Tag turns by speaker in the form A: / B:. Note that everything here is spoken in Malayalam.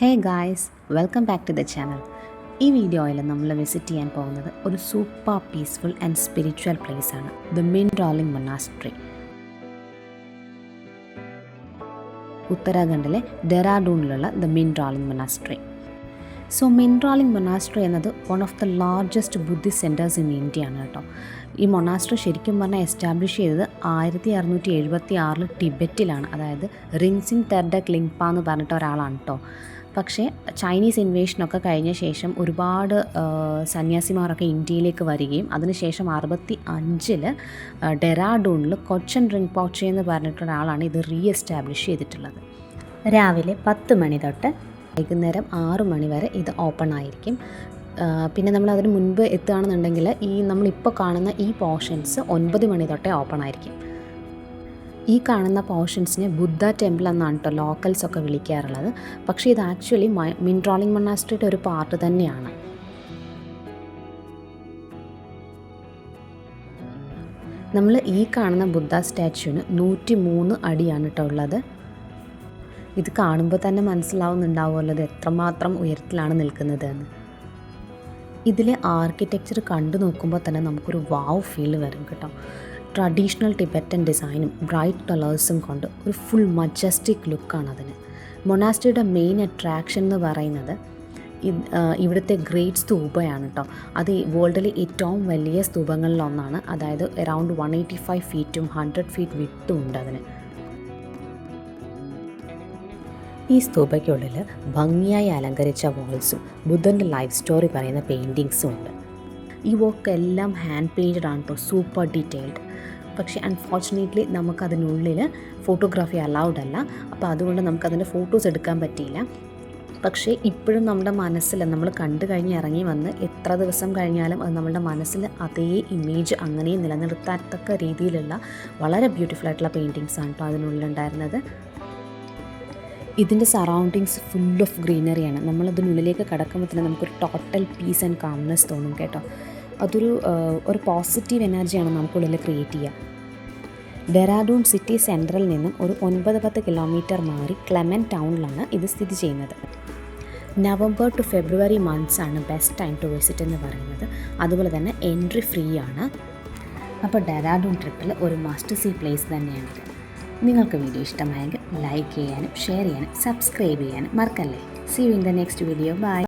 A: Hey guys welcome back to the channel. ഈ വീഡിയോയിൽ നമ്മൾ വിസിറ്റ് ചെയ്യാൻ പോകുന്നത് ഒരു super peaceful and spiritual place ആണ് ദ മിൻ റോളിംഗ് മൊണാസ്ട്രി ഉത്തരാഖണ്ഡിലെ ഡെറാഡൂണിലുള്ള the Mindrolling monastery so Mindrolling monastery എന്നത് one of the largest Buddhist centres in India ആണ് കേട്ടോ. ഈ മൊണാസ്ട്രി ശരിക്കും പറഞ്ഞാൽ എസ്റ്റാബ്ലിഷ് ചെയ്തത് ആയിരത്തി അറുന്നൂറ്റി എഴുപത്തി ആറിൽ ടിബറ്റിലാണ്. അതായത് റിൻസിൻ തെർഡക് ലിങ്പ എന്ന് പറഞ്ഞിട്ട് ഒരാളാണ് കേട്ടോ. പക്ഷേ ചൈനീസ് ഇൻവേഷനൊക്കെ കഴിഞ്ഞ ശേഷം ഒരുപാട് സന്യാസിമാരൊക്കെ ഇന്ത്യയിലേക്ക് വരികയും അതിനുശേഷം അറുപത്തി അഞ്ചിൽ ഡെറാഡൂണിൽ കൊച്ചൻ റിങ് പോച്ചെ എന്ന് പറഞ്ഞിട്ടുള്ള പറഞ്ഞിട്ടൊരാളാണ് ഇത് റീ എസ്റ്റാബ്ലിഷ് ചെയ്തിട്ടുള്ളത്. രാവിലെ പത്ത് മണി തൊട്ട് വൈകുന്നേരം ആറ് മണി വരെ ഇത് ഓപ്പൺ ആയിരിക്കും. പിന്നെ നമ്മൾ അതിന് മുൻപ് എത്തുകയാണെന്നുണ്ടെങ്കിൽ ഈ നമ്മളിപ്പോൾ കാണുന്ന ഈ പോർഷൻസ് ഒൻപത് മണി തൊട്ടേ ഓപ്പൺ ആയിരിക്കും. ഈ കാണുന്ന പോർഷൻസിനെ ബുദ്ധ ടെമ്പിൾ എന്നാണ് കേട്ടോ ലോക്കൽസൊക്കെ വിളിക്കാറുള്ളത്. പക്ഷേ ഇത് ആക്ച്വലി മിൻട്രോളിംഗ് മൊണാസ്ട്രിയുടെ ഒരു പാർട്ട് തന്നെയാണ്. നമ്മൾ ഈ കാണുന്ന ബുദ്ധ സ്റ്റാച്യുവിന് നൂറ്റി മൂന്ന് അടിയാണ് കേട്ടോ ഉള്ളത്. ഇത് കാണുമ്പോൾ തന്നെ മനസ്സിലാവുന്നുണ്ടാവുമല്ലോ ഇത് എത്രമാത്രം ഉയരത്തിലാണ് നിൽക്കുന്നത് എന്ന്. ഇതിലെ ആർക്കിടെക്ചർ കണ്ടു നോക്കുമ്പോൾ തന്നെ നമുക്കൊരു വാവ് ഫീൽ വരും കേട്ടോ. ട്രഡീഷണൽ ടിബറ്റൻ ഡിസൈനും ബ്രൈറ്റ് കളേഴ്സും കൊണ്ട് ഒരു ഫുൾ മജസ്റ്റിക് ലുക്കാണ് അതിന്. മൊണാസ്റ്റിയുടെ മെയിൻ അട്രാക്ഷൻ എന്ന് പറയുന്നത് ഇവിടുത്തെ ഗ്രേറ്റ് സ്തൂപയാണ് കേട്ടോ അത് വേൾഡിലെ ഏറ്റവും വലിയ സ്തൂപങ്ങളിലൊന്നാണ്. അതായത് അറൗണ്ട് വൺ എയ്റ്റി ഫൈവ് ഫീറ്റും ഹൺഡ്രഡ് ഫീറ്റ് വിട്ടും ഉണ്ട് അതിന്. ഈ സ്തൂപയ്ക്കുള്ളിൽ ഭംഗിയായി അലങ്കരിച്ച വാൾസും ബുദ്ധന്റെ ലൈഫ് സ്റ്റോറി പറയുന്ന പെയിന്റിങ്സും ഉണ്ട്. ഈ വർക്ക് എല്ലാം ഹാൻഡ് പെയിന്റഡ് ആണ് കേട്ടോ സൂപ്പർ ഡീറ്റെയിൽഡ് പക്ഷേ അൺഫോർച്ചുനേറ്റ്ലി നമുക്കതിനുള്ളിൽ ഫോട്ടോഗ്രാഫി അലൗഡ് അല്ല. അപ്പോൾ അതുകൊണ്ട് നമുക്കതിന്റെ ഫോട്ടോസ് എടുക്കാൻ പറ്റിയില്ല. പക്ഷേ ഇപ്പോഴും നമ്മുടെ മനസ്സിൽ നമ്മൾ കണ്ടു കഴിഞ്ഞ് ഇറങ്ങി വന്ന് എത്ര ദിവസം കഴിഞ്ഞാലും അത് നമ്മുടെ മനസ്സിൽ അതേ ഇമേജ് അങ്ങനെ നിലനിർത്താത്തക്ക രീതിയിലുള്ള വളരെ ബ്യൂട്ടിഫുൾ ആയിട്ടുള്ള പെയിന്റിങ്സ് ആണ് കേട്ടോ അതിനുള്ളിലുണ്ടായിരുന്നത്. ഇതിന്റെ സറൗണ്ടിങ്സ് ഫുൾ ഓഫ് ഗ്രീനറിയാണ് നമ്മളതിനുള്ളിലേക്ക് കടക്കുമ്പോൾ തന്നെ നമുക്കൊരു ടോട്ടൽ പീസ് ആൻഡ് കാംനെസ് തോന്നും കേട്ടോ. അതൊരു ഒരു പോസിറ്റീവ് എനർജിയാണ് നമുക്കുള്ളിൽ ക്രിയേറ്റ് ചെയ്യുക ഡെറാഡൂൺ സിറ്റി സെൻട്രൽ നിന്നും ഒരു ഒൻപത് പത്ത് കിലോമീറ്റർ മാറി ക്ലെമൻ ടൗണിലാണ് ഇത് സ്ഥിതി ചെയ്യുന്നത്. നവംബർ ടു ഫെബ്രുവരി മന്ത്സ് ആണ് ബെസ്റ്റ് ടൈം ടു വിസിറ്റ് എന്ന് പറയുന്നത്. അതുപോലെ തന്നെ എൻട്രി ഫ്രീ ആണ്. അപ്പോൾ ഡെറാഡൂൺ ട്രിപ്പിൽ ഒരു മസ്റ്റ് സീ പ്ലേസ് തന്നെയാണിത് നിങ്ങൾക്ക് വീഡിയോ ഇഷ്ടമായെങ്കിൽ ലൈക്ക് ചെയ്യാനും ഷെയർ ചെയ്യാനും സബ്സ്ക്രൈബ് ചെയ്യാനും മറക്കല്ലേ. See you in the next video bye